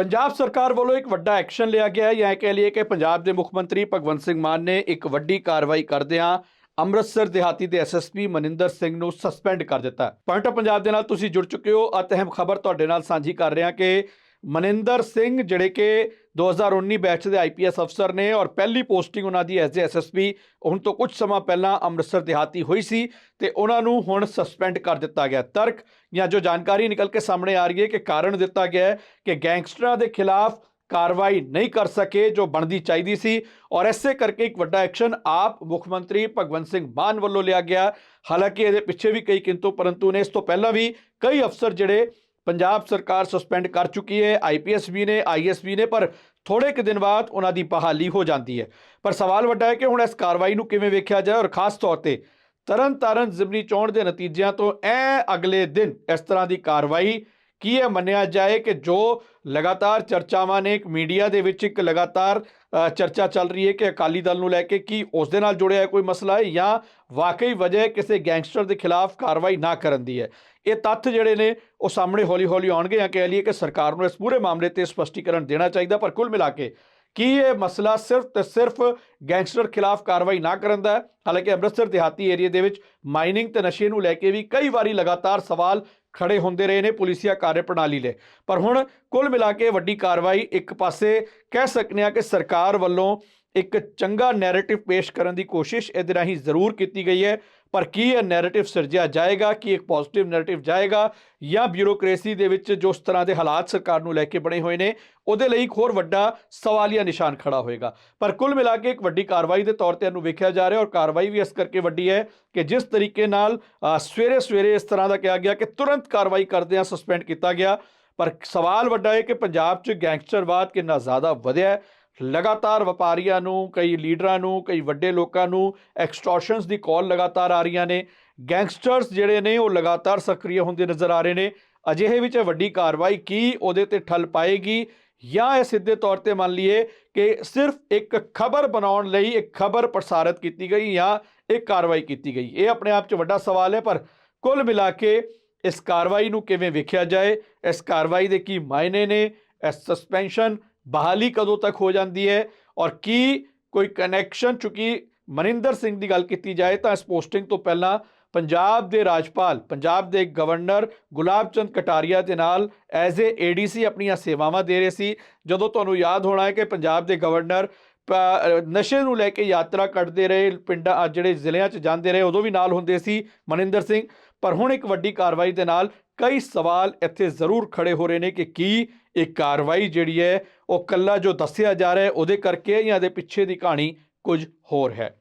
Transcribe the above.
ਪੰਜਾਬ ਸਰਕਾਰ ਵੱਲੋਂ ਇੱਕ ਵੱਡਾ ਐਕਸ਼ਨ ਲਿਆ ਗਿਆ ਹੈ। ਜਾਂ ਇਹ ਕਹਿ ਲਈਏ ਕਿ ਪੰਜਾਬ ਦੇ ਮੁੱਖ ਮੰਤਰੀ ਭਗਵੰਤ ਸਿੰਘ ਮਾਨ ਨੇ ਇੱਕ ਵੱਡੀ ਕਾਰਵਾਈ ਕਰਦਿਆਂ ਅੰਮ੍ਰਿਤਸਰ ਦਿਹਾਤੀ ਦੇ ਐਸਐਸਪੀ ਮਨਿੰਦਰ ਸਿੰਘ ਨੂੰ ਸਸਪੈਂਡ ਕਰ ਦਿੱਤਾ। ਪੁਆਇੰਟ ਆਫ ਪੰਜਾਬ ਦੇ ਨਾਲ ਤੁਸੀਂ ਜੁੜ ਚੁੱਕੇ ਹੋ। ਅਤੇ ਅਹਿਮ ਖਬਰ ਤੁਹਾਡੇ ਨਾਲ ਸਾਂਝੀ ਕਰ ਰਿਹਾ ਕਿ ਮਨਿੰਦਰ ਸਿੰਘ, ਜਿਹੜੇ ਕਿ 2019 ਬੈਚ ਦੇ ਆਈਪੀਐਸ ਅਫਸਰ ਨੇ ਔਰ ਪਹਿਲੀ ਪੋਸਟਿੰਗ ਉਹਨਾਂ ਦੀ ਐਜ਼ ਐਸਐਸਪੀ ਹੁਣ ਤੋਂ ਕੁਝ ਸਮਾਂ ਪਹਿਲਾਂ ਅੰਮ੍ਰਿਤਸਰ ਦਿਹਾਤੀ ਹੋਈ ਸੀ ਤੇ ਉਹਨਾਂ ਨੂੰ ਹੁਣ ਸਸਪੈਂਡ ਕਰ ਦਿੱਤਾ ਗਿਆ। ਤਰਕ, ਜਾਂ ਜੋ ਜਾਣਕਾਰੀ ਨਿਕਲ ਕੇ ਸਾਹਮਣੇ ਆ ਰਹੀ ਹੈ ਕਿ ਕਾਰਨ ਦਿੱਤਾ ਗਿਆ ਹੈ ਕਿ ਗੈਂਗਸਟਰਾਂ ਦੇ ਖਿਲਾਫ ਕਾਰਵਾਈ ਨਹੀਂ ਕਰ ਸਕੇ ਜੋ ਬਣਦੀ ਚਾਹੀਦੀ ਸੀ ਔਰ ਐਸੇ ਕਰਕੇ ਇੱਕ ਵੱਡਾ ਐਕਸ਼ਨ ਆਪ ਮੁੱਖ ਮੰਤਰੀ ਭਗਵੰਤ ਸਿੰਘ ਮਾਨ ਵੱਲੋਂ ਲਿਆ ਗਿਆ। ਹਾਲਾਂਕਿ ਇਹਦੇ ਪਿੱਛੇ ਵੀ ਕਈ ਕਿੰਤੂ, ਪਰੰਤੂ ਨੇ ਇਸ ਤੋਂ ਪਹਿਲਾਂ ਵੀ ਕਈ ਅਫਸਰ ਜਿਹੜੇ ਪੰਜਾਬ ਸਰਕਾਰ ਸਸਪੈਂਡ ਕਰ ਚੁੱਕੀ ਹੈ ਆਈਪੀਐਸ ਵੀ ਨੇ ਆਈਐਸ ਵੀ ਨੇ, ਪਰ ਥੋੜੇ ਕੁ ਦਿਨ ਬਾਅਦ ਉਹਨਾਂ ਦੀ ਬਹਾਲੀ ਹੋ ਜਾਂਦੀ ਹੈ। ਪਰ ਸਵਾਲ ਵੱਡਾ ਹੈ ਕਿ ਹੁਣ ਇਸ ਕਾਰਵਾਈ ਨੂੰ ਕਿਵੇਂ ਵੇਖਿਆ ਜਾਏ ਔਰ ਖਾਸ ਤੌਰ ਤੇ ਤਰਨ ਤਾਰਨ ਜ਼ਿਮਨੀ ਚੋਣ ਦੇ ਨਤੀਜਿਆਂ ਤੋਂ ਐ ਅਗਲੇ ਦਿਨ ਇਸ ਤਰ੍ਹਾਂ ਦੀ ਕਾਰਵਾਈ ਕੀ ਇਹ ਮੰਨਿਆ ਜਾਏ ਕਿ ਜੋ ਲਗਾਤਾਰ ਚਰਚਾਵਾਂ ਨੇ ਇੱਕ ਮੀਡੀਆ ਦੇ ਵਿੱਚ ਇੱਕ ਲਗਾਤਾਰ ਚਰਚਾ ਚੱਲ ਰਹੀ ਹੈ ਕਿ ਅਕਾਲੀ ਦਲ ਨੂੰ ਲੈ ਕੇ ਕੀ ਉਸ ਦੇ ਨਾਲ ਜੁੜਿਆ ਕੋਈ ਮਸਲਾ ਹੈ ਜਾਂ ਵਾਕਈ ਵਜ੍ਹਾ ਕਿਸੇ ਗੈਂਗਸਟਰ ਦੇ ਖਿਲਾਫ ਕਾਰਵਾਈ ਨਾ ਕਰਨ ਦੀ ਹੈ? ਇਹ ਤੱਥ ਜਿਹੜੇ ਨੇ ਉਹ ਸਾਹਮਣੇ ਹੌਲੀ-ਹੌਲੀ ਆਉਣਗੇ। ਜਾਂ ਕਹਿ ਲਈਏ ਕਿ ਸਰਕਾਰ ਨੂੰ ਇਸ ਪੂਰੇ ਮਾਮਲੇ ਤੇ ਸਪਸ਼ਟੀਕਰਨ ਦੇਣਾ ਚਾਹੀਦਾ ਪਰ ਕੁੱਲ ਮਿਲਾ ਕੇ ਕੀ ਇਹ ਮਸਲਾ ਸਿਰਫ ਤੇ ਸਿਰਫ ਗੈਂਗਸਟਰ ਖਿਲਾਫ ਕਾਰਵਾਈ ਨਾ ਕਰਨ ਦਾ ਹੈ? ਹਾਲਾਂਕਿ ਅੰਮ੍ਰਿਤਸਰ ਦਿਹਾਤੀ ਏਰੀਆ ਦੇ ਵਿੱਚ ਮਾਈਨਿੰਗ ਤੇ ਨਸ਼ੇ ਨੂੰ ਲੈ ਕੇ ਵੀ ਕਈ ਵਾਰੀ ਲਗਾਤਾਰ ਸਵਾਲ ਖੜੇ ਹੁੰਦੇ ਰਹੇ ਨੇ ਪੁਲਿਸੀਆ ਕਾਰਜ ਪ੍ਰਣਾਲੀ ਲਈ ਪਰ ਹੁਣ ਕੁੱਲ ਮਿਲਾ ਕੇ ਵੱਡੀ ਕਾਰਵਾਈ ਇੱਕ ਪਾਸੇ ਕਹਿ ਸਕਨੇ ਆ ਕਿ ਸਰਕਾਰ ਵੱਲੋਂ ਇੱਕ ਚੰਗਾ ਨੈਰੇਟਿਵ ਪੇਸ਼ ਕਰਨ ਦੀ ਕੋਸ਼ਿਸ਼ ਇਹਦੇ ਰਾਹੀਂ ਜ਼ਰੂਰ ਕੀਤੀ ਗਈ ਹੈ। ਪਰ ਕੀ ਇਹ ਨੈਰੇਟਿਵ ਸਿਰਜਿਆ ਜਾਏਗਾ, ਕਿ ਇੱਕ ਪੋਜ਼ਿਟਿਵ ਨੈਰੇਟਿਵ ਜਾਏਗਾ ਜਾਂ ਬਿਊਰੋਕ੍ਰੇਸੀ ਦੇ ਵਿੱਚ ਜੋ ਉਸ ਤਰ੍ਹਾਂ ਦੇ ਹਾਲਾਤ ਸਰਕਾਰ ਨੂੰ ਲੈ ਕੇ ਬਣੇ ਹੋਏ ਨੇ, ਉਹਦੇ ਲਈ ਇੱਕ ਹੋਰ ਵੱਡਾ ਸਵਾਲੀਆ ਨਿਸ਼ਾਨ ਖੜਾ ਹੋਏਗਾ। ਪਰ ਕੁੱਲ ਮਿਲਾ ਕੇ ਇੱਕ ਵੱਡੀ ਕਾਰਵਾਈ ਦੇ ਤੌਰ ਤੇ ਇਹਨੂੰ ਵੇਖਿਆ ਜਾ ਰਿਹਾ ਔਰ ਕਾਰਵਾਈ ਵੀ ਇਸ ਕਰਕੇ ਵੱਡੀ ਹੈ ਕਿ ਜਿਸ ਤਰੀਕੇ ਨਾਲ ਸਵੇਰੇ ਸਵੇਰੇ ਇਸ ਤਰ੍ਹਾਂ ਦਾ ਕਿਹਾ ਗਿਆ ਕਿ ਤੁਰੰਤ ਕਾਰਵਾਈ ਕਰਦਿਆਂ ਸਸਪੈਂਡ ਕੀਤਾ ਗਿਆ। ਪਰ ਸਵਾਲ ਵੱਡਾ ਹੈ ਕਿ ਪੰਜਾਬ 'ਚ ਗੈਂਗਸਟਰਵਾਦ ਕਿੰਨਾ ਜ਼ਿਆਦਾ ਵਧਿਆ ਹੈ ਲਗਾਤਾਰ ਵਪਾਰੀਆਂ ਨੂੰ, ਕਈ ਲੀਡਰਾਂ ਨੂੰ, ਕਈ ਵੱਡੇ ਲੋਕਾਂ ਨੂੰ ਐਕਸਟੋਰਸ਼ਨਸ ਦੀ ਕਾਲ ਲਗਾਤਾਰ ਆ ਰਹੀਆਂ ਨੇ। ਗੈਂਗਸਟਰਸ ਜਿਹੜੇ ਨੇ, ਉਹ ਲਗਾਤਾਰ ਸਕਰੀय ਹੁੰਦੇ ਨਜ਼ਰ ਆ ਰਹੇ ਨੇ। ਅਜਿਹੇ ਵਿੱਚ ਇਹ ਵੱਡੀ ਕਾਰਵਾਈ ਕੀ ਉਹਦੇ ਤੇ ਠੱਲ ਪਾਏਗੀ? ਜਾਂ ਇਹ ਸਿੱਧੇ ਤੌਰ ਤੇ ਮੰਨ ਲਈਏ ਕਿ ਸਿਰਫ ਇੱਕ ਖਬਰ ਬਣਾਉਣ ਲਈ ਇੱਕ ਖਬਰ ਪ੍ਰਸਾਰਿਤ ਕੀਤੀ ਗਈ ਜਾਂ ਇੱਕ ਕਾਰਵਾਈ ਕੀਤੀ ਗਈ? ਇਹ ਆਪਣੇ ਆਪ 'ਚ ਵੱਡਾ ਸਵਾਲ ਹੈ, ਪਰ ਕੁੱਲ ਮਿਲਾ ਕੇ ਇਸ ਕਾਰਵਾਈ ਨੂੰ ਕਿਵੇਂ ਵੇਖਿਆ ਜਾਏ? ਇਸ ਕਾਰਵਾਈ ਦੇ ਕੀ ਮਾਇਨੇ ਨੇ? ਇਸ ਸਸਪੈਂਸ਼ਨ ਬਹਾਲੀ ਕਦੋਂ ਤੱਕ ਹੋ ਜਾਂਦੀ ਹੈ ਔਰ ਕੀ ਕੋਈ ਕਨੈਕਸ਼ਨ ਚੁੱਕੀ ਮਨਿੰਦਰ ਸਿੰਘ ਦੀ ਗੱਲ ਕੀਤੀ ਜਾਏ ਤਾਂ ਇਸ ਪੋਸਟਿੰਗ ਤੋਂ ਪਹਿਲਾਂ ਪੰਜਾਬ ਦੇ ਰਾਜਪਾਲ, ਪੰਜਾਬ ਦੇ ਗਵਰਨਰ ਗੁਲਾਬ ਚੰਦ ਕਟਾਰੀਆ ਦੇ ਨਾਲ ਐਜ਼ ਏ ਏਡੀਸੀ ਆਪਣੀਆਂ ਸੇਵਾਵਾਂ ਦੇ ਰਹੇ ਸੀ। ਜਦੋਂ ਤੁਹਾਨੂੰ ਯਾਦ ਹੋਣਾ ਹੈ ਕਿ ਪੰਜਾਬ ਦੇ ਗਵਰਨਰ ਨਸ਼ੇ ਨੂੰ ਲੈ ਕੇ ਯਾਤਰਾ ਕੱਢਦੇ ਰਹੇ, ਪਿੰਡਾਂ, ਜਿਹੜੇ ਜ਼ਿਲ੍ਹਿਆਂ 'ਚ ਜਾਂਦੇ ਰਹੇ, ਉਦੋਂ ਵੀ ਨਾਲ ਹੁੰਦੇ ਸੀ ਮਨਿੰਦਰ ਸਿੰਘ। ਪਰ ਹੁਣ ਇੱਕ ਵੱਡੀ ਕਾਰਵਾਈ ਦੇ ਨਾਲ ਕਈ ਸਵਾਲ ਇੱਥੇ ਜ਼ਰੂਰ ਖੜੇ ਹੋ ਰਹੇ ਨੇ ਕਿ ਕੀ ਇਹ ਕਾਰਵਾਈ ਜਿਹੜੀ ਹੈ ਉਹ ਕੱਲਾ ਜੋ ਦੱਸਿਆ ਜਾ ਰਿਹਾ ਹੈ, ਉਹਦੇ ਕਰਕੇ ਜਾਂ ਇਹਦੇ ਪਿੱਛੇ ਦੀ ਕਹਾਣੀ ਕੁਝ ਹੋਰ ਹੈ।